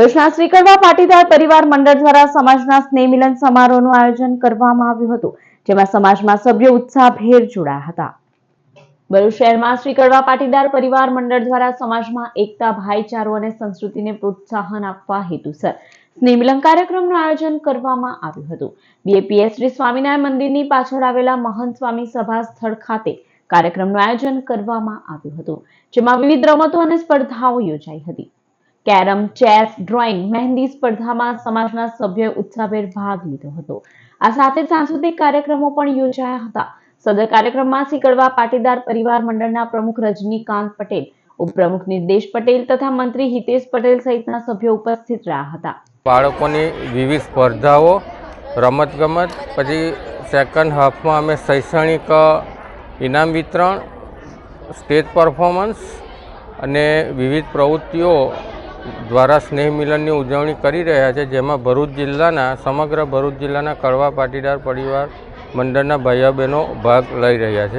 ભુજના શ્રી પાટીદાર પરિવાર મંડળ દ્વારા સમાજના સ્નેહ મિલન સમારોહનું આયોજન કરવામાં આવ્યું હતું, જેમાં સમાજમાં સભ્યો ઉત્સાહભેર જોડાયા હતા. ભરૂચ શહેરમાં શ્રી પાટીદાર પરિવાર મંડળ દ્વારા સમાજમાં એકતા, ભાઈચારો અને સંસ્કૃતિને પ્રોત્સાહન આપવા હેતુસર સ્નેહમિલન કાર્યક્રમનું આયોજન કરવામાં આવ્યું હતું. બીએપીએસ શ્રી સ્વામિનારાયણ મંદિરની પાછળ આવેલા મહંત સ્વામી સભા સ્થળ ખાતે કાર્યક્રમનું આયોજન કરવામાં આવ્યું હતું, જેમાં વિવિધ રમતો અને સ્પર્ધાઓ યોજાઈ હતી. કેરમ, ચેસ, ડ્રોઈંગ, મહેંદી સ્પર્ધામાં સમાજના સભ્યોએ ઉત્સાહભેર ભાગ લીધો હતો. આ સાથે સાંસ્કૃતિક કાર્યક્રમો પણ યોજાયા હતા. સદર કાર્યક્રમમાં શ્રી પાટીદાર પરિવાર મંડળના પ્રમુખ રજનીકાંત પટેલ, ઉપપ્રમુખ નિર્દેશ પટેલ તથા મંત્રી હિતેશ પટેલ સહિતના સભ્યો ઉપસ્થિત રહ્યા હતા. બાળકોની વિવિધ સ્પર્ધાઓ, રમતગમત, પછી સેકન્ડ હાફમાં અમે શૈક્ષણિક ઇનામ વિતરણ, સ્ટેજ પરફોર્મન્સ અને વિવિધ પ્રવૃત્તિઓ દ્વારા સ્નેહ મિલનની ઉજવણી કરી રહ્યા છે, જેમાં ભરૂચ જિલ્લાના, સમગ્ર ભરૂચ જિલ્લાના કડવા પાટીદાર પરિવાર મંડળના ભાઈઓ બહેનો ભાગ લઈ રહ્યા છે.